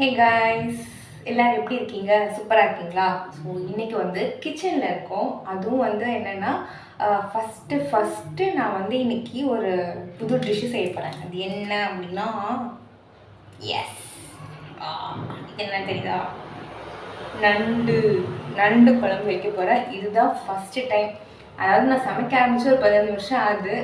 Hey guys எல்லோரும் எப்படி இருக்கீங்க? சூப்பராக இருக்கீங்களா? ஸோ இன்றைக்கி வந்து கிச்சனில் இருக்கோம். அதுவும் வந்து என்னென்னா ஃபஸ்ட்டு ஃபஸ்ட்டு நான் வந்து இன்னைக்கு ஒரு புது டிஷ்ஷு செய்ய போகிறேன் அது என்ன அப்படின்னா எஸ் என்ன தெரியுதா? நண்டு நண்டு குழம்பு வைக்க போகிறேன் இதுதான் ஃபஸ்ட்டு டைம் அதாவது நான் சமைக்க ஆரம்பித்து ஒரு பதினஞ்சு வருஷம் ஆகுது.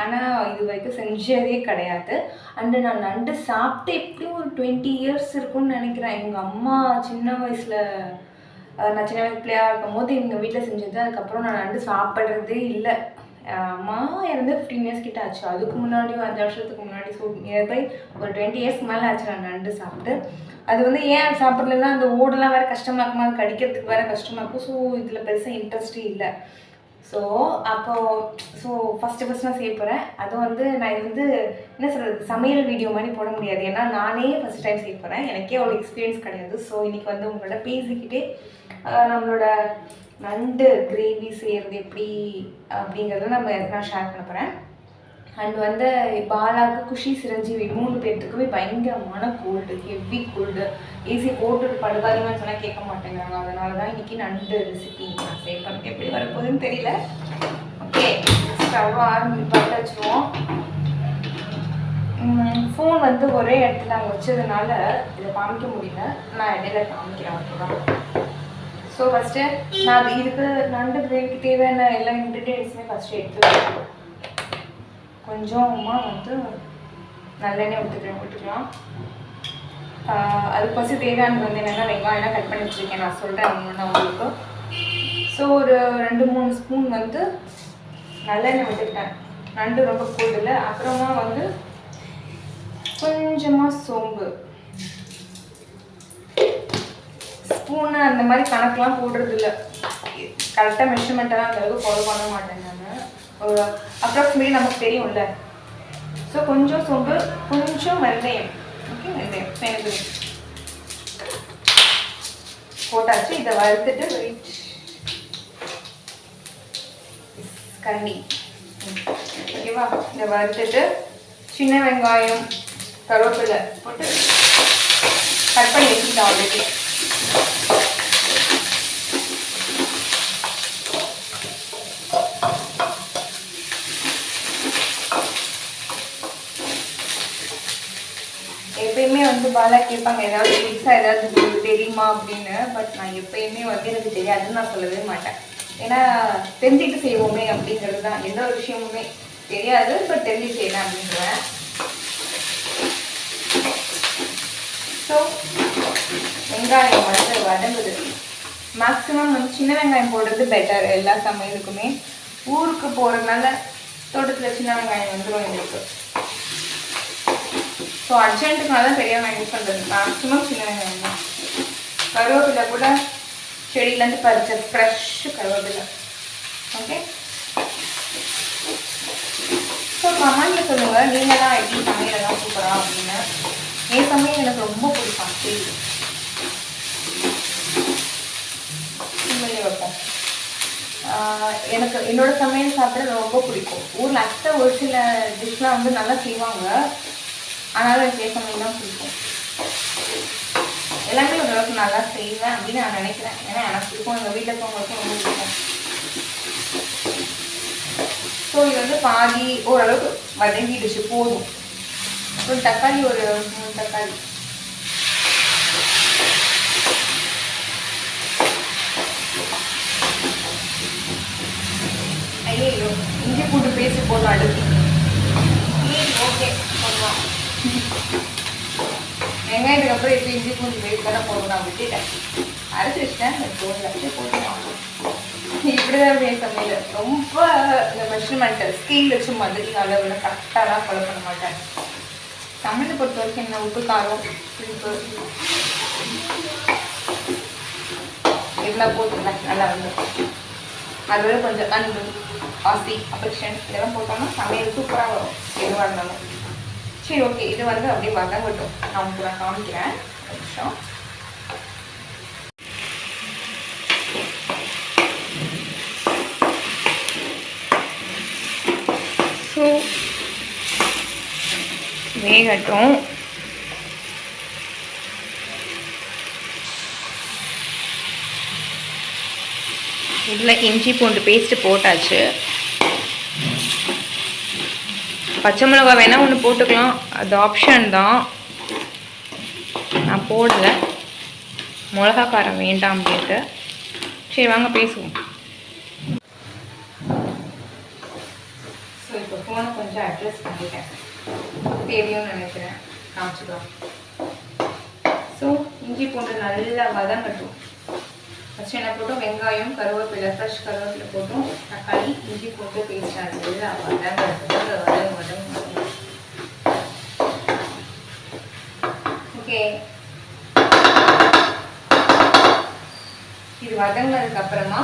ஆனால் இது வரைக்கும் செஞ்சதே கிடையாது. அண்டு நான் நண்டு சாப்பிட்டு எப்படியும் ஒரு டுவெண்ட்டி இயர்ஸ் இருக்கும்னு நினைக்கிறேன். எங்கள் அம்மா சின்ன வயசில் நான் சின்ன வயசு பிள்ளையாக இருக்கும் போது எங்கள் வீட்டில் செஞ்சது. அதுக்கப்புறம் நான் நண்டு சாப்பிட்றதே இல்லை. அம்மா இருந்து ஃபிஃப்டீன் இயர்ஸ் கிட்ட ஆச்சு. அதுக்கு முன்னாடி அஞ்சு வருஷத்துக்கு முன்னாடி ஸோ நியர்பை ஒரு டுவெண்ட்டி இயர்ஸ்க்கு மேலே ஆச்சு நான் நண்டு சாப்பிட்டு. அது வந்து ஏன் சாப்பிட்லன்னா அந்த ஓடெல்லாம் வேறு கஷ்டமாக இருக்குமா? அது கடிக்கிறதுக்கு வேறு கஷ்டமாக இருக்கும். ஸோ இதில் பெருசாக இன்ட்ரெஸ்ட்டே இல்லை. ஸோ அப்போ ஸோ ஃபஸ்ட்டு ஃபஸ்ட் நான் செய்ய போகிறேன் அதுவும் வந்து நான் இது வந்து என்ன சொல்கிறது சமையல் வீடியோ மாதிரி போட முடியாது. ஏன்னா நானே ஃபஸ்ட் டைம் செய்ய போகிறேன் எனக்கே அவ்வளோ எக்ஸ்பீரியன்ஸ் கிடையாது. ஸோ இன்றைக்கி வந்து உங்களோட பேசிக்கிட்டே நம்மளோட நண்டு கிரேவி செய்கிறது எப்படி அப்படிங்கிறத நம்ம நான் ஷேர் பண்ண போகிறேன் அண்ட் வந்து பாலாக்கு குஷி சிரஞ்சீவி மூணு பேர்த்துக்குமே பயங்கரமான கோல்டு ஹெவி கோல்டு ஏசி போட்டுட்டு படுகாதீங்கன்னு சொன்னால் கேட்க மாட்டேங்கிறாங்க. அதனால தான் இன்றைக்கி நண்டு ரெசிபி நான் சேவ் எப்படி வரப்போகுதுன்னு தெரியல. ஓகே ஸ்டவ் ஆரம்பி பார்த்து வச்சுருவோம். ஃபோன் வந்து ஒரே இடத்துல அங்கே வச்சதுனால இதை காமிக்க முடியல. நான் இடையில காமிக்கிறேன் ஓகேவா ஸோ ஃபஸ்ட்டு நான் அது இதுக்கு நண்டு கிரேவிக்கு தேவையான எல்லா இன்க்ரீடியன்ஸுமே ஃபஸ்ட்டு எடுத்து வச்சுருக்கேன் கொஞ்சமாக வந்து நல்லெண்ணெய் விட்டுக்கலாம். விட்டுக்கலாம் அது பசி தேவையானது வந்து என்னென்னா வெங்காயம்லாம் கட் பண்ணி வச்சுருக்கேன். நான் சொல்கிறேன் ஒன்று உங்களுக்கு. ஸோ ஒரு ரெண்டு மூணு ஸ்பூன் வந்து நல்லெண்ணெய் விட்டுக்கிட்டேன். நண்டு ரொம்ப கூடுதல் அப்புறமா வந்து கொஞ்சமாக சோம்பு. ஸ்பூனு அந்த மாதிரி கணக்கெலாம் போடுறதில்ல. கரெக்டாக மெஷர்மெண்ட்டெல்லாம் அந்த அளவுக்கு ஃபாலோ பண்ண மாட்டேன் நான். ஒரு அப்ராக்சிமேட்லி நமக்கு தெரியும்ல. ஸோ கொஞ்சம் சோம்பு கொஞ்சம் வெந்தயம். ஓகே வெந்தயம். சேர்ந்து போட்டாச்சு. இதை வறுத்துட்டு வெயிட் கண்ணி. ஓகேவா இதை வறுத்துட்டு சின்ன வெங்காயம் கருவேப்பிலை போட்டு கட் பண்ணி வச்சுக்கிட்டேன் ஆல்ரெடி எப்பயுமே பாலா கேட்பாங்க ஏதாவது புதுசாக ஏதாவது உங்களுக்கு தெரியுமா அப்படின்னு. பட் நான் எப்பயுமே வந்து எனக்கு தெரியாதுன்னு நான் சொல்லவே மாட்டேன். ஏன்னா தெரிஞ்சுக்கிட்டு செய்வோமே அப்படிங்கிறது தான். எந்த ஒரு விஷயமுமே தெரியாது பட் தெரிஞ்சு செய்யலாம் அப்படின்றேன் ஸோ வெங்காயம் வந்து வதங்குது மேக்ஸிமம் வந்து சின்ன வெங்காயம் போடுறது பெட்டர் எல்லா சமையலுக்குமே. ஊருக்கு போகிறதுனால தோட்டத்தில் சின்ன வெங்காயம் வந்துடும் எங்களுக்கு. ஸோ அர்ஜென்ட்டுக்காக தான் பெரியவங்க யூஸ் பண்ணுறது மேக்ஸிமம் சின்ன வெங்காயம் கருவேப்பிலை கூட செடியிலேருந்து பறிச்ச ஃப்ரெஷ் கருவேப்பிலை. ஓகே ஸோ கமெண்ட்டில் சொல்லுங்கள் நீங்கள் தான் எப்படி சமையலெல்லாம் சூப்பராக அப்படின்னு. என் சமையல் எனக்கு ரொம்ப பிடிக்கும். ஆக்சுவலி உண்மையிலே வைப்போம். எனக்கு என்னோட சமையல் சாப்பிட ரொம்ப பிடிக்கும். ஊரில் அத்தை ஒரு சில டிஷ்லாம் வந்து நல்லா செய்வாங்க. அதனால் எனக்கு கேட்க சமையல் தான் பிடிக்கும். எல்லாமே ஓரளவுக்கு நல்லா செய்வேன் அப்படின்னு நான் நினைக்கிறேன். ஏன்னா எனக்கு பிடிக்கும். எங்கள் வீட்டில் இருக்கவங்களுக்கும் ரொம்ப பிடிக்கும். ஸோ இது வந்து பாதி ஓரளவுக்கு வதங்கிடுச்சு. போதும். ஒரு தக்காளி ஒரு மூணு தக்காளி. ஐயோ இஞ்சி போட்டு பேசி போதும் அடுத்து. ஓகே. வெங்காயத்துக்கு அப்புறம் இப்போ இஞ்சி பூண்டு வெயிட் தானே போடணும். நான் விட்டுட்டேன். அரைச்சி வச்சிட்டேன். அது போடல அப்படியே இப்படி இப்படிதான் இப்படி சமையல். ரொம்ப இந்த மெஷர்மெண்ட் ஸ்கேல் வச்சு மாதிரி அளவில் கரெக்டாக ஃபாலோ பண்ண மாட்டேன். தமிழை பொறுத்த வரைக்கும் என்ன உப்பு காரம் புளிப்பு இதெல்லாம் போட்டுருந்தேன் நல்லா வந்து அதோட கொஞ்சம் அன்பு ஆசி அஃபெக்ஷன் இதெல்லாம் போட்டோம்னா சமையல் சூப்பராக வரும். எதுவாக இருந்தாலும். சரி ஓகே இது வந்து அப்படியே வதங்கட்டும். நான் உங்களுக்கு நான் காமிக்கிறேன். நிமிஷம். ஸோ வேகட்டும். இதில் இஞ்சி பூண்டு பேஸ்ட்டு போட்டாச்சு. பச்சை மிளகா வேணால் ஒன்று போட்டுக்கலாம். அது ஆப்ஷன் தான். நான் போடல. மிளகா காரம் வேண்டாம் அப்படின்ட்டு. சரி வாங்க பேசுவோம். ஸோ இப்போ ஃபோனை கொஞ்சம் அட்ரஸ் பண்ணிட்டேன். தெரியும்னு நினைக்கிறேன். காமிச்சுக்கலாம். ஸோ இஞ்சி பூண்டு நல்லா வதங்கட்டும். ஃபஸ்ட்டு என்ன போட்டோம் வெங்காயம் கருவேப்பிலை ஃப்ரெஷ் கருவேப்பிலை போட்டோம் தக்காளி இஞ்சி போட்டு பேஸ்ட் நல்லா ஓகே இது வதங்கினதுக்கு அப்புறமா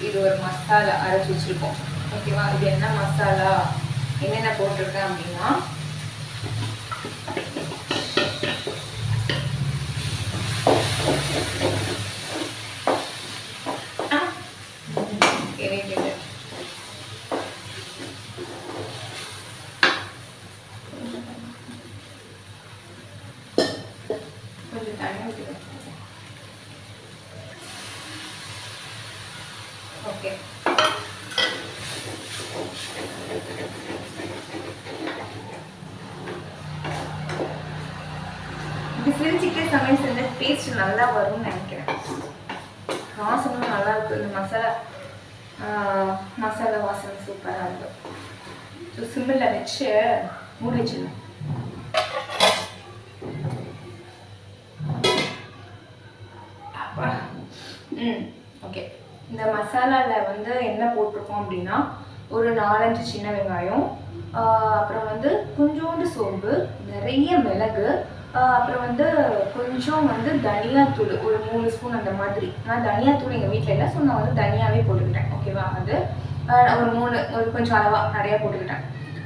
இது ஒரு மசாலா அரைச்சி வச்சிருக்கோம். ஓகேவா இது என்ன மசாலா? என்னென்ன போட்டிருக்கேன் அப்படின்னா ஆ, இரு, இரு, இரு. கொஞ்சம் தண்ணி ஊற்றிக்கிறேன் ஓகே இது சிரிச்சுக்கிட்டே சமையல் செஞ்ச டேஸ்ட் நல்லா வரும்னு நினைக்கிறேன். வாசனும் நல்லா இருக்கும். இந்த மசாலா மசாலா வாசனை சூப்பராக இருக்கும். ஸோ சிம்பிளில் வச்சு மூடி வச்சிடணும். போட்டிருக்கோம் அப்படின்னா ஒரு நாலஞ்சு சின்ன வெங்காயம் அப்புறம் வந்து கொஞ்சோண்டு சோம்பு நிறைய மிளகு அப்புறம் வந்து கொஞ்சம் வந்து தனியாத்தூள் ஒரு மூணு ஸ்பூன் அந்த மாதிரி. நான் தனியாத்தூள் எங்கள் வீட்டில் இல்லை ஸோ நான் வந்து தனியாகவே போட்டுக்கிட்டேன். ஓகேவா அது ஒரு மூணு ஒரு கொஞ்சம் அளவாக நிறையா போட்டுக்கிட்டேன்.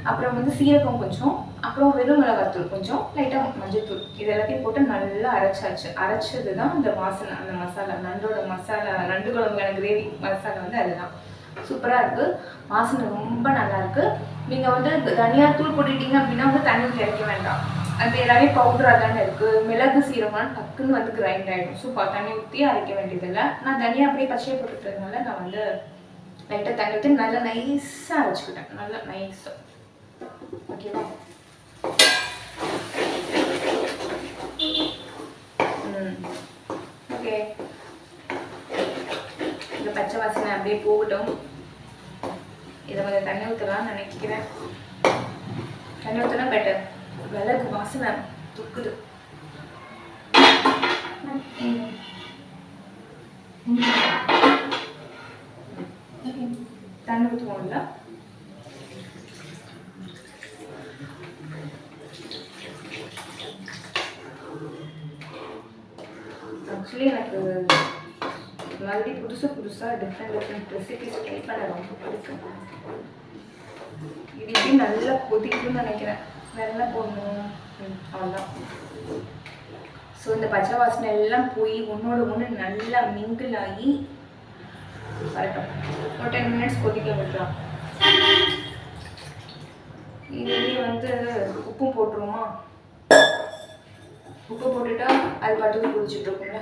அப்புறம் வந்து சீரகம் கொஞ்சம் அப்புறம் வெறும் மிளகாத்தூள் கொஞ்சம் லைட்டாக மஞ்சத்தூள். இது எல்லாத்தையும் போட்டு நல்லா அரைச்சாச்சு. அரைச்சது தான் அந்த வாசனை அந்த மசாலா நண்டோட மசாலா நண்டு குழம்புக்கான கிரேவி மசாலா வந்து அதுதான். சூப்பராக இருக்குது வாசனை ரொம்ப நல்லாயிருக்கு நீங்கள் வந்து தனியாக தூள் போட்டுட்டீங்க அப்படின்னா வந்து தண்ணி ஊற்றி இறக்க வேண்டாம். அது எல்லாமே பவுடராக தானே இருக்குது மிளகு சீரகம்லாம் டக்குன்னு வந்து கிரைண்ட் ஆகிடும் சூப்பர் தண்ணி ஊற்றி அரைக்க வேண்டியதில்லை. நான் தனியாக அப்படியே பச்சையை போட்டுக்கிறதுனால நான் வந்து லைட்டாக தண்ணி ஊற்றி நல்லா நைஸாக அரைச்சிக்கிட்டேன். நல்லா நைஸாக ஓகேவா ம். ஓகே இந்த பச்சை வாசனை அப்படியே போகட்டும். இதை கொஞ்சம் தண்ணி ஊற்றலாம்னு நினைக்கிறேன். தண்ணி ஊற்றினா பெட்டர் விளக்கு வாசனை துக்குது. தண்ணி ஊற்றுவோம்ல ஆக்சுவலி எனக்கு மறுபடி புதுசு புதுசாக டிஃப்ரெண்ட் டிஃப்ரெண்ட் ரெசிபிஸ் ட்ரை பண்ண ரொம்ப பிடிக்கும் இது இப்படி நல்லா கொதிக்கும்னு நினைக்கிறேன். நல்லா போடணும். அவ்வளோதான் ஸோ இந்த பச்சை வாசனை எல்லாம் போய் ஒன்றோட ஒன்று நல்லா மிங்கிள் ஆகி வரட்டும். ஒரு டென் மினிட்ஸ் கொதிக்க விட்டுலாம் இதுலேயே வந்து உப்பும் போட்டுருவோமா? உப்பு போட்டுட்டா அது பாட்டுக்கு குடிச்சிட்டு இருக்கும்ல.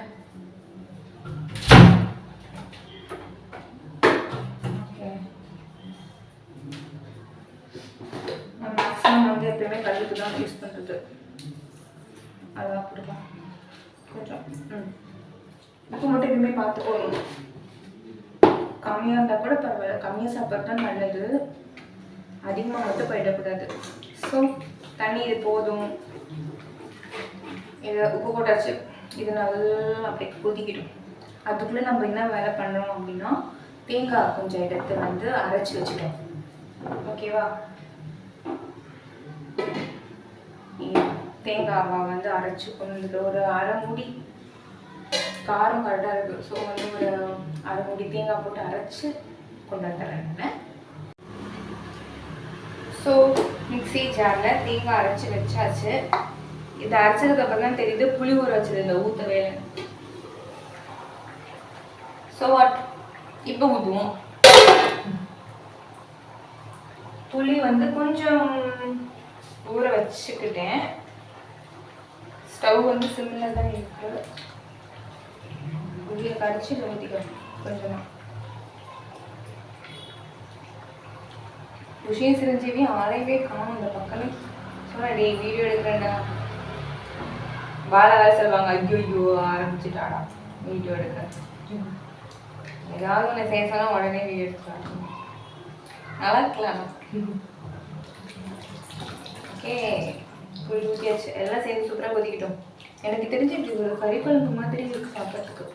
எப்பயுமே கல்லுக்கு தான் யூஸ் பண்ணுறது அதான் கொடுப்போம் கொஞ்சம் ம். உப்பு மட்டும் எப்பயுமே பார்த்துக்கோ கம்மியாக இருந்தால் கூட பரவாயில்ல. கம்மியாக சாப்பிட்றது தான் நல்லது. அதிகமாக மட்டும் போயிடக்கூடாது. ஸோ தண்ணி இது போதும். இதை உப்பு போட்டாச்சு. இது நல்லா அப்படியே கொதிக்கிடும். அதுக்குள்ளே நம்ம என்ன வேலை பண்ணுறோம் அப்படின்னா தேங்காய் கொஞ்சம் எடுத்து வந்து அரைச்சி வச்சுட்டோம் ஓகேவா? தேங்காவை வந்து அரைச்சி கொண்டு வந்துட்டு ஒரு அரைமுடி காரம் கரெக்டாக இருக்குது ஸோ வந்து ஒரு அரைமுடி தேங்காய் போட்டு அரைச்சி கொண்டு வந்துடுறேன் ஸோ மிக்சி ஜாரில் தேங்காய் அரைச்சி வச்சாச்சு. இதை அரைச்சதுக்கப்புறம் தான் தெரியுது புளி ஊற வச்சது இந்த ஊற்றவே ஸோ வாட் இப்போ ஊற்றுவோம் புளி வந்து கொஞ்சம் ஊற வச்சுக்கிட்டேன். ஸ்டவ் வந்து சிம்மில் தான் இருக்கு. உள்ள கடிச்சு இதை ஊற்றிக்கணும் கொஞ்சமாக விஷய சிரஞ்சீவி ஆளையவே காணும் இந்த பக்கம். சொன்னா டே வீடியோ எடுக்கிறேன்டா. வாழை வேலை சொல்லுவாங்க ஐயோ ஐயோ ஆரம்பிச்சுட்டாடா வீடியோ எடுக்க. ஏதாவது ஒன்று சேசனா உடனே வீடியோ எடுத்துக்கலாம் நல்லா இருக்கலாம் ஓகே. குழி ஊற்றியாச்சு எல்லாம் சேர்ந்து சூப்பராக கொதிக்கிட்டோம். எனக்கு தெரிஞ்சு இப்படி ஒரு கறி குழம்பு மாதிரி இருக்கு சாப்பிட்றதுக்கு.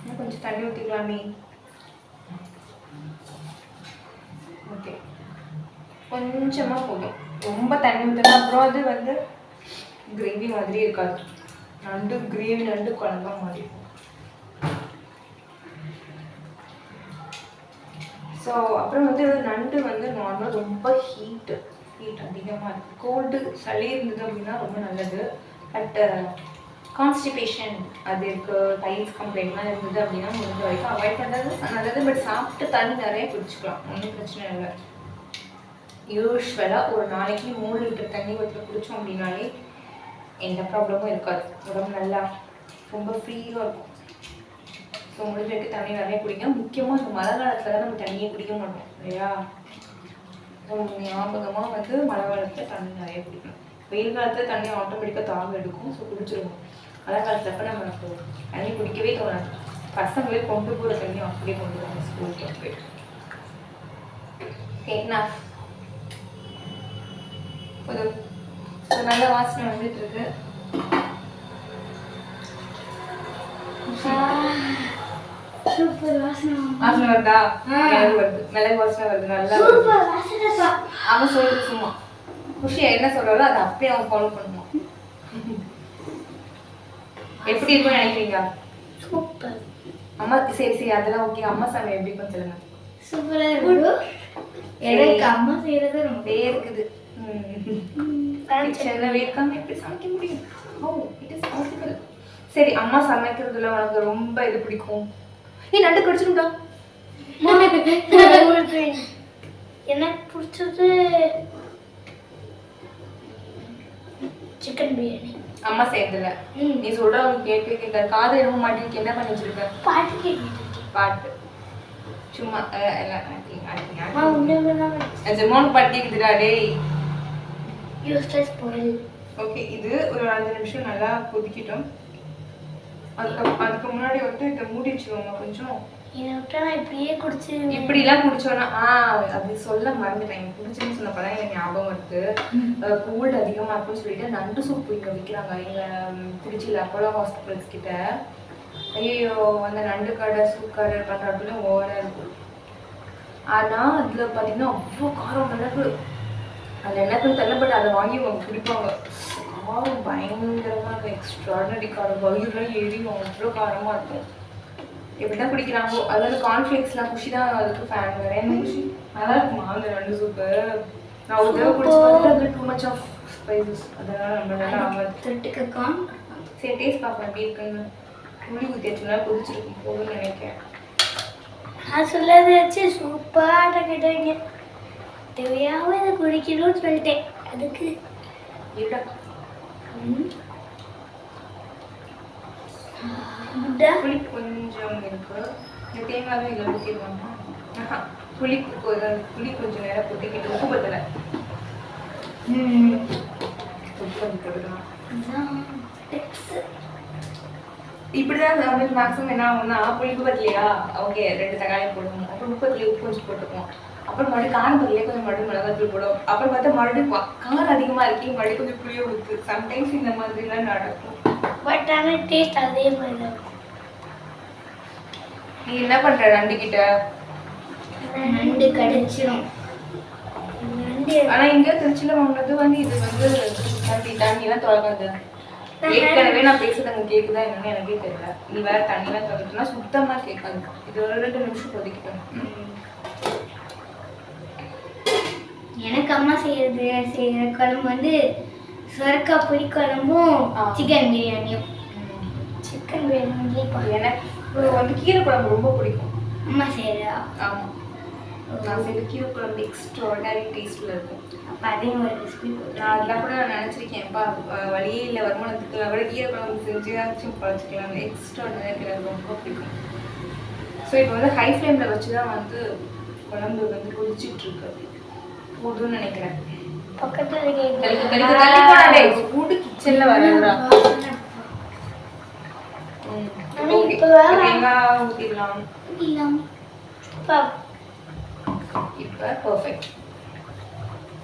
இன்னும் கொஞ்சம் தண்ணி ஊற்றிக்கலாமே ஓகே. கொஞ்சமாக போதும். ரொம்ப தண்ணி ஊற்றினா அப்புறம் அது வந்து கிரேவி மாதிரி இருக்காது. நண்டு கிரேவி நண்டு குழம்பா மாதிரி. இருக்கும் ஸோ அப்புறம் வந்து நண்டு வந்து நார்மலாக ரொம்ப ஹீட்டு ஹீட் அதிகமாக இருக்குது கோல்டு சளி இருந்தது அப்படின்னா ரொம்ப நல்லது. பட் கான்ஸ்டிபேஷன் uh, அது இருக்குது டைல்ஸ் கம்ப்ளைண்ட்லாம் இருந்தது அப்படின்னா முடிஞ்ச வரைக்கும் அவாய்ட் பண்ணுறது நல்லது. பட் சாப்பிட்டு தண்ணி நிறைய குடிச்சுக்கலாம். ஒன்றும் பிரச்சனை இல்லை. யூஸ்வலாக ஒரு நாளைக்கு மூணு லிட்டர் தண்ணி ஒருத்தர் குடித்தோம் அப்படின்னாலே எந்த ப்ராப்ளமும் இருக்காது. உடம்பு நல்லா ரொம்ப ஃப்ரீயாக இருக்கும். ஸோ முடிஞ்ச வரைக்கும் தண்ணி நிறைய குடிங்க. முக்கியமாக இந்த மழை காலத்தில் தான் நம்ம தண்ணியே குடிக்க மாட்டோம் இல்லையா? ஸோ ஞாபகமாக வந்து மழை காலத்தில் தண்ணி நிறைய குடிக்கணும். வெயில் காலத்தில் தண்ணி ஆட்டோமேட்டிக்காக தாங்க எடுக்கும் ஸோ குடிச்சிருவோம். மழை காலத்தில் அப்போ நம்ம தண்ணி குடிக்கவே தோணாது. பசங்களே கொண்டு போகிற தண்ணி அப்படியே கொண்டு வராங்க ஸ்கூலுக்கு போய் ஒரு ஒரு நல்ல வாசனை வந்துட்டு இருக்கு. சூப்பர் வாசனை வாசனை வருதா? ஆ. மிளகு வருது. மிளகு வாசனை வருது. நல்லா வருது. சூப்பர் வாசனை அவன் சொல்றது சும்மா. குஷியா என்ன சொல்றாரோ அதை அப்படியே அவன் ஃபாலோ பண்ணுவான் எப்படி இருக்கும்னு நினைக்கிறீங்க சூப்பர். அம்மா சரி சரி அதெல்லாம் ஓகே அம்மா சமையல் எப்படி இருக்கும் சொல்லுங்க. சூப்பரா எனக்கு அம்மா செய்யறது ரொம்ப இருக்குது. கிச்சன்ல வேர்க்காம எப்படி சமைக்க முடியும்? சரி அம்மா சமைக்கிறதுல உனக்கு ரொம்ப இது பிடிக்கும். ஏய் நண்டு உங்களுக்கு எனக்கு பிடிச்சது சிக்கன் பிரியாணி அம்மா ம். நீ சொல்ற அவங்க கேட்கவே கேட்காது காது என்னமோ மாட்டிருக்கு. என்ன பண்ணி வச்சிருக்க பாட்டு கேட்டுட்டு பாட்டு. சும்மா அஹ், எல்லாம் acting, acting, அம்மா acting. உண்மையான ஜெமான் பாட்டு கேக்குதுடா டேய். யூஸ்லெஸ் ஓகே இது ஒரு அஞ்சு நிமிஷம் நல்லா கொதிக்கிட்டோம். அதுக்கு அதுக்கு முன்னாடி வந்து இதை மூடி வச்சுக்கோங்க கொஞ்சம் இப்படிலாம் குடிச்சோன்னா ஆ அது சொல்ல மறந்துட்டேன். எனக்கு பிடிச்சதுன்னு சொன்னப்பதான் எனக்கு ஞாபகம் வருது. கோல்டு அதிகமாக இருக்குன்னு சொல்லிட்டு நண்டு சூப் இங்கே விற்கிறாங்க எங்கள் திருச்சியில் அப்போலோ ஹாஸ்பிட்டல்ஸ் கிட்ட. ஐயோ அந்த நண்டு கடை சூப் கடை பண்ணுறதுல ஓவராக இருக்கும் ஆனால் அதில் பார்த்தீங்கன்னா அவ்வளோ காரம் மிளகு. அதில் என்னக்குன்னு தெரியல பட் அதை வாங்கி அவங்க குடிப்பாங்க. காரம் பயங்கரமாக இருக்கும் எக்ஸ்ட்ராடனரி காரம் வயிறுலாம் எரியும் அவ்வளோ காரமாக இருக்கும் எப்படி தான் குடிக்கிறாங்களோ அதாவது கார்ன்ஃப்ளேக்ஸ்லாம் குஷி தான் அதுக்கு ஃபேன் வேற என்ன குஷி? நல்லா இருக்குமா அந்த ரெண்டு சூப்பு நான் ஒரு தடவை குடிச்சு பார்த்துட்டு அதில் டூ மச் ஆஃப் ஸ்பைசஸ் அதனால நம்ம தொட்டுக்க? கான் சரி டேஸ்ட் பார்ப்பேன் எப்படி இருக்குன்னு. புளி ஊற்றியாச்சுன்னா கொதிச்சிருக்கும் போதும்னு நினைக்கிறேன். நான் சொல்லதை வச்சு சூப்பராக கேட்டாங்க தேவையாம இதை குடிக்கணும்னு சொல்லிட்டேன். அதுக்கு இருடா. புளி கொஞ்சம் இருக்கு இந்த தேங்காயும் இதில் ஊற்றிடுவாங்க புளி புளி கொஞ்சம் நேரம் கொட்டிக்கிட்டு உப்பு பத்தலை. இப்படிதான் மேக்ஸிமம் என்ன ஆகும்னா புளிப்பு பத்தலையா ஓகே ரெண்டு தக்காளி போடுவோம் அப்புறம் உப்பு பத்தலையே உப்பு கொஞ்சம் போட்டுக்குவோம் அப்புறம் மறுபடியும் காரம் பத்தலையே கொஞ்சம் மறுபடியும் மிளகாத்தூள் போடுவோம் அப்புறம் பார்த்தா மறுபடியும் காரம் அதிகமா இருக்கே மறுபடியும் கொஞ்சம் புளிய ஊற்று சம்டைம்ஸ் இந்த மாதிரிலாம் நடக்கும். பட் ஆனால் டேஸ்ட் அதே மாதிரி தான் நீ என்ன பண்ற நண்டு கிட்ட நண்டு கடிச்சிடும் ஆனா இங்க திருச்சியில வாங்கினது வந்து இது வந்து தண்ணி தண்ணிலாம் திறக்காது ஏற்கனவே நான் பேசுறது அங்க கேக்குதா என்னன்னு எனக்கே தெரியல. நீ வேற தண்ணிலாம் திறந்துட்டுனா சுத்தமா கேட்காது இது ஒரு ரெண்டு நிமிஷம் கொதிக்கிட்டோம். எனக்கு அம்மா செய்யறது செய்யற குழம்பு வந்து சுரக்கா புளி குழம்பும் ஆ. சிக்கன் பிரியாணியும். சிக்கன் பிரியாணி எனக்கு வந்து கீரை குழம்பு ரொம்ப பிடிக்கும். அம்மா செய்யறா ஆமா. நான் செய்த கீரை குழம்பு எக்ஸ்ட்ராடனரி டேஸ்ட்ல இருக்கும். அப்போ அதையும் ஒரு ரெசிபி நான் அதெல்லாம் கூட நான் நினச்சிருக்கேன்ப்பா வழியே இல்லை வருமானத்துக்கு விட கீரை குழம்பு செஞ்சாச்சும் பழச்சிக்கலாம். எக்ஸ்ட்ராடனரி எனக்கு ரொம்ப பிடிக்கும். ஸோ இப்போ வந்து ஹை ஃப்ளேமில் வச்சு தான் வந்து குழம்பு வந்து கொதிச்சிட்டு போதும்னு நினைக்கிறேன். பக்கத்துல தள்ளி போடாதே சூடு கிச்சன்ல வரதுடா தேங்காய் ஊத்திடலாம். இப்போ? பர்ஃபெக்ட்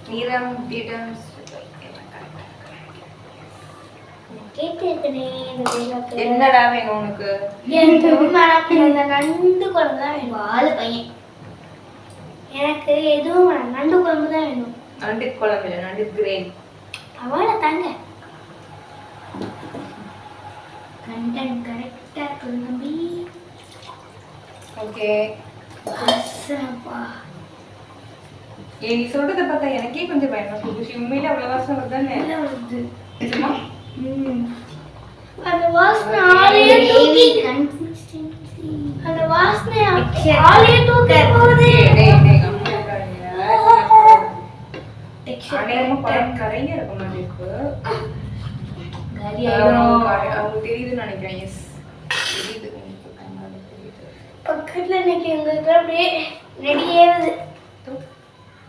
நீரம் ஊத்திட்டேன். என்னடா வேணும் உனக்கு? எனக்கு குழம்பு தான் வேணும். ஆளு பையன். எனக்கு எதுவும் வேணாம். நண்டு குழம்பு தான் வேணும். நண்டு குழம்பு இல்லை நண்டு கிரேவி. அவளை தாங்க. கண்டன் கரெக்டா குழம்பி ஓகே. வாசனப்பா ஏ நீ சொல்றத பார்த்தா எனக்கே கொஞ்சம் பயமா இருக்கு. உண்மையில அவ்வளவு வாசனை வருதானே நல்லா வருது. நிஜமா. அந்த வாசனை ஆளையே தூக்கி அந்த வாசனை ஆளையே தூக்கி போகுது. அநேகமா பழம் கரைய இருக்க அவங்க தெரியுதுன்னு நினைக்கிறேன். எஸ் தெரியுது. பக்கத்துல இன்னைக்கு எங்களுக்கு அப்படியே ரெடி ஆகுது தோ,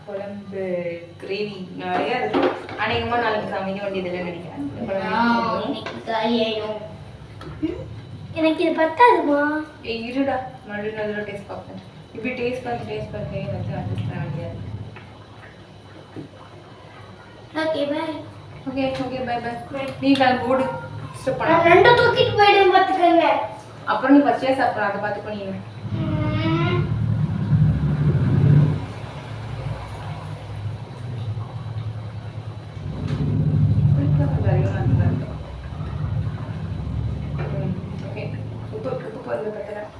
குழம்பு கிரேவி நிறைய இருக்கு. அநேகமா நாளைக்கு சமைக்க வேண்டியதில்லை நினைக்கிறேன். குழம்பு எனக்கு இது பத்தாதுமா? ஏய், இருடா. மறுபடியும் நல்ல டேஸ்ட் பார்ப்பேன். இப்படி டேஸ்ட் பார்த்து டேஸ்ட் பார்த்து வந்து அட்ஜஸ்ட் பண்ண முடியாது okay bye okay okay bye bye நீ கிளம்பு ஓடு ஸ்டாப் பண்ண நான் ரெண்டு தூக்கிட்டு போயிடுவேன் பார்த்துக்கோங்க அப்புறம் நீ பச்சையா சாப்பிடலாம் அதை பார்த்து பண்ணி ஓகே உப்பு உப்பு போதும் கத்துறேன்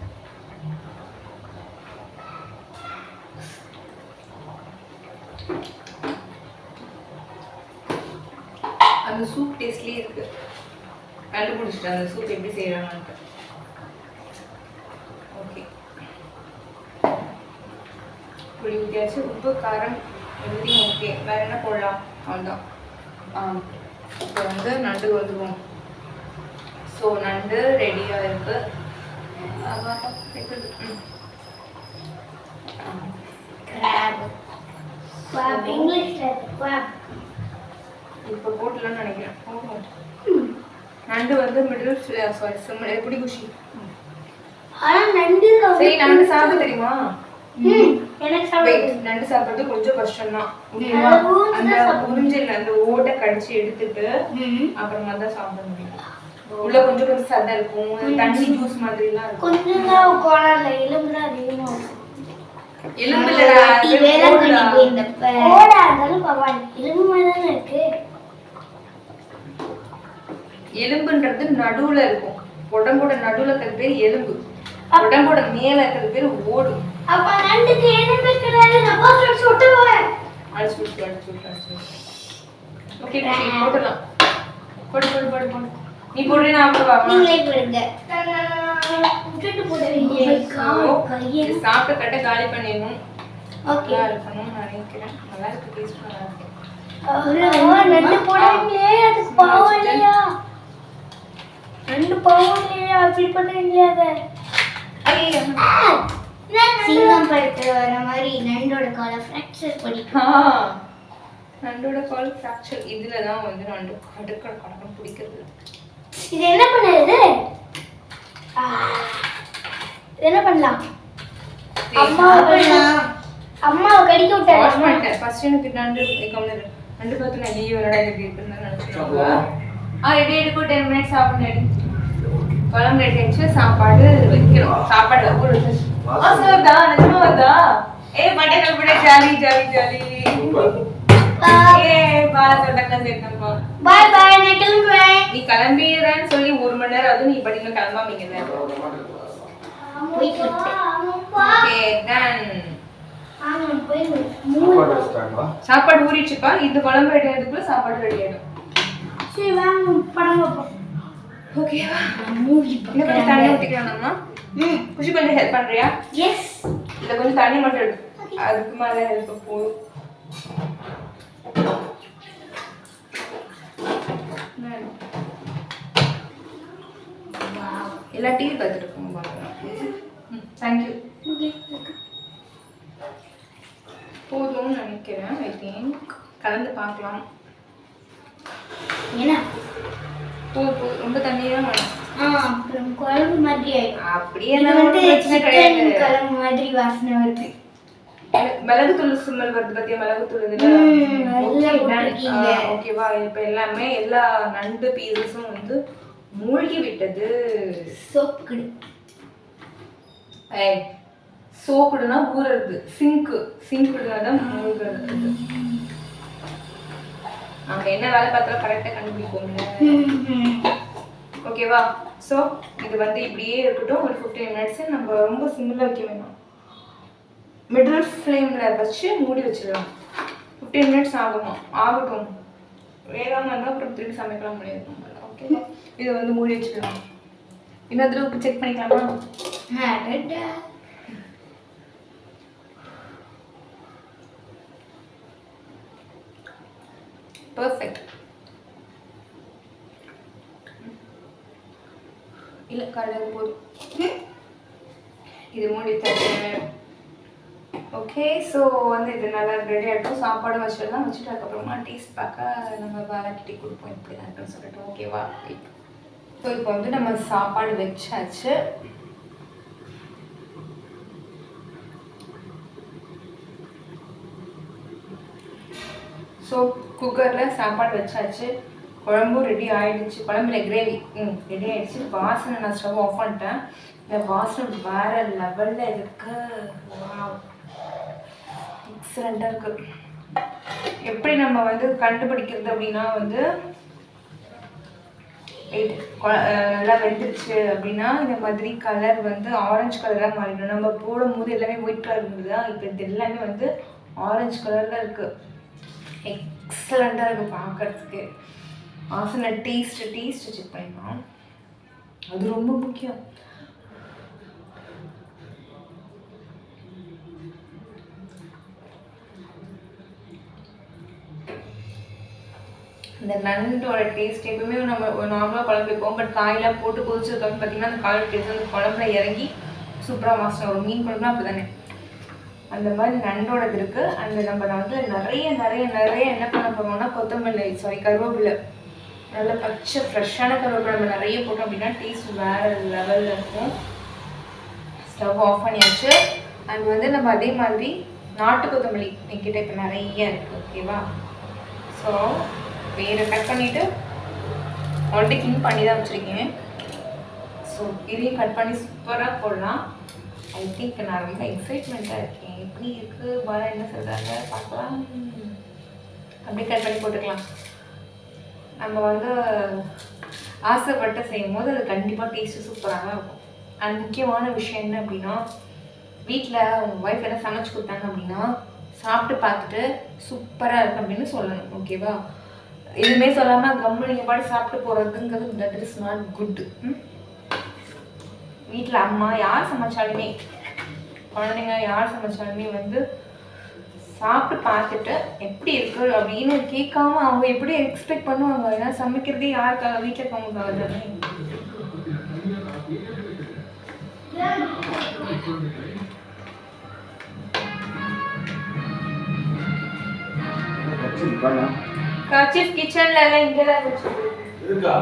அந்த சூப் டேஸ்ட்லயே இருக்கு அந்த சூப் எப்படி செய்யறாங்கன்ட்டு ஓகே புளி ஊற்றியாச்சு உப்பு காரம் எவ்ரிதிங் ஓகே வேற என்ன போடலாம் அவ்வளோதான் ஆ இப்போ வந்து நண்டு வந்துடுவோம் ஸோ நண்டு ரெடியாக இருக்குது. இப்போ போட்டலாம்னு நினைக்கிறேன். நண்டு வந்து மிடில் சாரி சிம் எப்படி குஷி. ஆனா நண்டு சரி நண்டு சாப்பிட தெரியுமா? எனக்கு சாப்பிட நண்டு சாப்பிடுறது கொஞ்சம் அது ஊஞ்சல் அந்த. உறிஞ்சல் அந்த ஓட்டை கடிச்சு எடுத்துட்டு ம். அப்புறமா தான் சாப்பிட முடியும். உள்ள கொஞ்சம் கொஞ்சம் சதை இருக்கும். தண்ணி ஜூஸ் மாதிரி எல்லாம் இருக்கும். கொஞ்சம் தான் கோணால எலும்பு தான் அதிகமா இருக்கும். எலும்பு இல்லடா, அது ஓடுடா. ஓடா இருந்தாலும் பரவாயில்ல. எலும்பு மாதிரி தானே இருக்கு எலும்புன்றது நடுவுல இருக்கும். உடம்போட நடுவுல இருக்கிறது பேர் எலும்பு. உடம்போட மேல இருக்கிறது பேர் ஓடு அப்ப நண்டுக்கு எலும்பு கிடையாது நான் போஸ்ட் சுட்டு போவேன். அடிச்சு விட்டு அடிச்சு விட்டு அடிச்சு விட்டு ஓகே குஷி போட்டுடலாம். போடு போடு போடு போடு. நீ போடு நான் அப்புறம் வா நீங்களே போடுங்க. விட்டுட்டு போடுவீங்க இது சாப்பிட்ட கட்ட காலி பண்ணிடணும். ஓகே நல்லா இருக்கணும்னு நினைக்கிறேன். நல்லா இருக்கு டேஸ்ட் நல்லா இருக்கு. நண்டு போடுவீங்களே அதுக்கு பாவம் இல்லையா? நண்டு பாவம் இல்லையா? அப்படி பண்ணுவீங்களே அதை ஐயோ. சிங்கம் படத்துல வர மாதிரி நண்டோட காலை ஃப்ராக்சர் பண்ணி ஆ, நண்டோட கால் ஃப்ராக்சர் இதுல தான் வந்து நண்டு கடுக்கட கணக்கம் பிடிக்கிறது. இது என்ன பண்ணுது இது? என்ன பண்ணலாம்? அம்மாவை பண்ணலாம்? அம்மாவை கடிக்க வாஷ் விட்டாங்க பண்ணிட்டேன். ஃபர்ஸ்ட் எனக்கு நண்டு கம்மிரு நண்டு பார்த்து நான் ஐயோ என்னடா இது? இப்படி இருக்குன்னு ஆ ரெடி எடுக்கும் டென் மினிட்ஸ் சாப்பிட ரெடி குழம்பு ரெடி ஆயிடுச்சு சாப்பாடு வைக்கிறோம். சாப்பாடு வருதா நிஜமா வருதா? ஏ பட்டக்கல் பட jolly jolly jolly. Bye bye நான் கிளம்புறேன். நீ கிளம்பிடுறேன்னு சொல்லி ஒரு மணி நேரம் ஆகுது நீ இன்னும் கிளம்பாமீங்க சாப்பாடு ஊறிடுச்சுப்பா. இந்த குழம்பு ரெடி ஆகிறதுக்குள்ள சாப்பாடு ரெடி ஆயிடும். சரி வாங்க படம் பார்ப்போம். ஓகேவா மூவி இன்னும் கொஞ்சம் தண்ணி ஊற்றிக்கலாம் நம்ம ம் குஷி கொஞ்சம் ஹெல்ப் பண்றியா? எஸ் இதுல கொஞ்சம் தண்ணி மட்டும் எடு அதுக்கு மேல ஹெல்ப் போதும். எல்லா டிவி பார்த்துட்டு இருக்கோம் தேங்க்யூ ஓகே வைக்கிறேன் ஐ திங்க் கலந்து பார்க்கலாம். ரொம்ப அப்புறம் குழம்பு மாதிரி ஆயிடும். அப்படியே வந்து சிக்கன் குழம்பு மாதிரி வாசனை வருது. மிளகுத்தூள் ஸ்மெல் வருது பத்தியா? மிளகுத்தூள். ஓகேவா? இப்ப எல்லாமே எல்லா நண்டு பீசஸும் வந்து மூழ்கி விட்டது. ஏய் சோக்குடுனா ஊறுறது. சிங்க்கு. சிங்க்குடுனா தான் மூழ்கிறது. நம்ம என்ன வேலை பார்த்தாலும் கரெக்டாக கண்டுபிடிப்போம்ல. ஓகேவா ஸோ இது வந்து இப்படியே இருக்கட்டும். ஒரு ஃபிஃப்டீன் மினிட்ஸ் நம்ம ரொம்ப சிம்மில் வைக்க வேணாம். மிடில் ஃப்ளேமில் வச்சு மூடி வச்சிடலாம். ஃபிஃப்டீன் மினிட்ஸ் ஆகணும். ஆகட்டும். வேகாமல் இருந்தால் அப்புறம் திருப்பி சமைக்கலாம் முடியாது ஓகேவா இதை வந்து மூடி வச்சிடலாம். இன்னொரு தடவை செக் பண்ணிக்கலாமா? பர்ஃபெக்ட் இல்லை கடல் போதும். இது மூடி தரேன் ஓகே ஸோ வந்து இது நல்லா ரெடி ஆகிடும் சாப்பாடு வச்சிடலாம். வச்சுட்டு அதுக்கப்புறமா டேஸ்ட் பார்க்க நம்ம வேலைக்கிட்டே கொடுப்போம். இப்படி தான் இருக்குன்னு சொல்லிட்டு. ஓகேவா ஸோ இப்போ வந்து நம்ம சாப்பாடு வச்சாச்சு. ஸோ குக்கரில் சாப்பாடு வச்சாச்சு. குழம்பும் ரெடி ஆகிடுச்சு குழம்புல கிரேவி ம் ரெடி ஆகிடுச்சு வாசனை நான் ஸ்டவ் ஆஃப் பண்ணிட்டேன். இந்த வாசனை வேறு லெவலில் இருக்கு. எக்ஸலண்ட்டாக இருக்குது எப்படி நம்ம வந்து கண்டுபிடிக்கிறது அப்படின்னா வந்து நல்லா வெந்துருச்சு அப்படின்னா இந்த மாதிரி கலர் வந்து ஆரஞ்சு கலராக மாறிடும். நம்ம போடும் போது எல்லாமே ஒயிட் கலர் இருந்ததா. இப்போ இது எல்லாமே வந்து ஆரஞ்சு கலரில் இருக்குது எக்ஸலண்ட்டாக இருக்குது பார்க்கறதுக்கு வாசனை டேஸ்ட்டு டேஸ்ட் செக் பண்ணிக்கலாம். அது ரொம்ப முக்கியம். இந்த நண்டோட டேஸ்ட் எப்பவுமே நம்ம நார்மலாக குழம்பு வைப்போம் பட் காயெல்லாம் போட்டு கொதிச்சதுக்கு பார்த்தீங்கன்னா அந்த காலை டேஸ்ட் அந்த குழம்புல இறங்கி சூப்பராக வாசனை வரும். மீன் குழம்புலாம் அப்படி தானே அந்த மாதிரி நண்டோடது இருக்கு. அந்த நம்ம வந்து நிறைய நிறைய நிறைய என்ன பண்ண போறோம்னா கொத்தமல்லி சாரி கருவேப்பிலை. நல்ல பச்சை ஃப்ரெஷ்ஷான கருவேப்பிலை நம்ம நிறைய போட்டோம் அப்படின்னா டேஸ்ட் வேற லெவலில் இருக்கும். ஸ்டவ் ஆஃப் பண்ணியாச்சு. அண்ட் வந்து நம்ம அதே மாதிரி நாட்டு கொத்தமல்லி என்கிட்ட இப்போ நிறைய இருக்குது ஓகேவா ஸோ வேறு கட் பண்ணிவிட்டு ஆல்ரெடி கிளீன் பண்ணி தான் வச்சுருக்கேன். ஸோ இதையும் கட் பண்ணி சூப்பராக போடலாம். ஐ திங்க் நான் ரொம்ப எக்ஸைட்மெண்ட்டாக இருக்கேன் எப்படி இருக்குது பாலா என்ன சொல்கிறாங்க பார்க்கலாம். அப்படியே கட் பண்ணி போட்டுக்கலாம். நம்ம வந்து ஆசைப்பட்டு செய்யும் போது அது கண்டிப்பாக டேஸ்ட்டு சூப்பராக இருக்கும். அண்ட் முக்கியமான விஷயம் என்ன அப்படின்னா வீட்டில் உங்கள் ஒய்ஃப் எல்லாம் சமைச்சு கொடுத்தாங்க அப்படின்னா சாப்பிட்டு பார்த்துட்டு சூப்பராக இருக்கு அப்படின்னு சொல்லணும் ஓகேவா எதுவுமே சொல்லாமல் கம்மு நீங்கள் பாட்டு சாப்பிட்டு போகிறதுங்கிறது தட் இஸ் நாட் குட் வீட்டில் அம்மா யார் சமைச்சாலுமே குழந்தைங்க யார் சமைச்சாலுமே வந்து சாப்பிட்டு பார்த்துட்டு எப்படி இருக்கு அப்படின்னு கேட்காம அவங்க எப்படி எக்ஸ்பெக்ட் பண்ணுவாங்க? ஏன்னா சமைக்கிறதே யாருக்காக? வீட்டில் இருக்கவங்களுக்காக தானே. கர்ச்சீஃப் கிச்சன்ல எல்லாம் இங்கே தான் வச்சிருக்கு இருக்கா?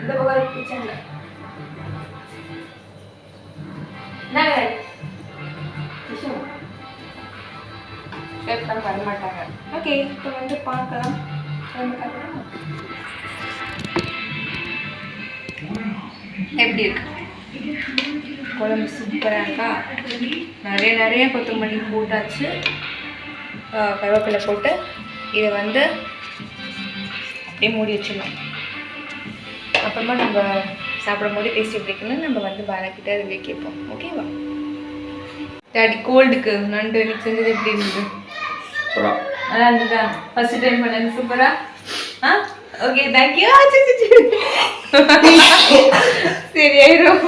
இந்த பக்கம் கிச்சன்ல கிச்சன் ஷேப் பண்ண மாட்டாங்க ஓகே இப்போ வந்து பார்க்கலாம். எப்படி இருக்கு? குழம்பு சூப்பராக இருக்கா? நிறைய நிறைய கொத்தமல்லி போட்டாச்சு. கருவேப்பிலை போட்டு இதை வந்து அப்படியே மூடி வச்சிடணும் அப்புறமா நம்ம சாப்பிடும் போது டேஸ்ட் எப்படி இருக்குன்னு நம்ம வந்து பாலாக்கிட்ட அதுவே கேட்போம் ஓகேவா டாடி கோல்டுக்கு நண்டு எனக்கு செஞ்சது எப்படி இருந்தது? நல்லா இருந்ததா? ஃபர்ஸ்ட் டைம் பண்ணது சூப்பரா? ஆ? ஓகே தேங்க்யூ சரி ஆயிரும்.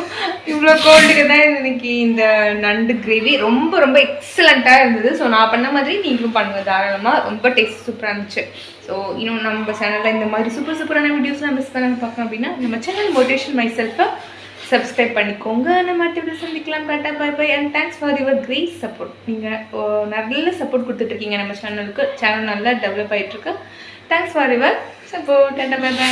இவ்வளோ கோல்டுக்கு தான் இன்னைக்கு இந்த நண்டு கிரேவி ரொம்ப ரொம்ப எக்ஸலண்ட்டாக இருந்தது. ஸோ நான் பண்ண மாதிரி நீங்களும் பண்ணுங்க. தாராளமாக ரொம்ப டேஸ்ட் சூப்பராக இருந்துச்சு. ஸோ இன்னும் நம்ம சேனலில் இந்த மாதிரி சூப்பர் சூப்பரான வீடியோஸ்லாம் மிஸ் பண்ணாமல் பார்க்கணும் அப்படின்னா நம்ம channel motivation my self subscribe பண்ணிக்கோங்க. நம்ம அடுத்த சந்திக்கலாம். Tata bye bye and thanks for your great support நீங்கள் நல்ல சப்போர்ட் கொடுத்துட்ருக்கீங்க நம்ம சேனலுக்கு சேனல் நல்லா டெவலப் ஆகிட்டுருக்கு thanks for your support tata bye bye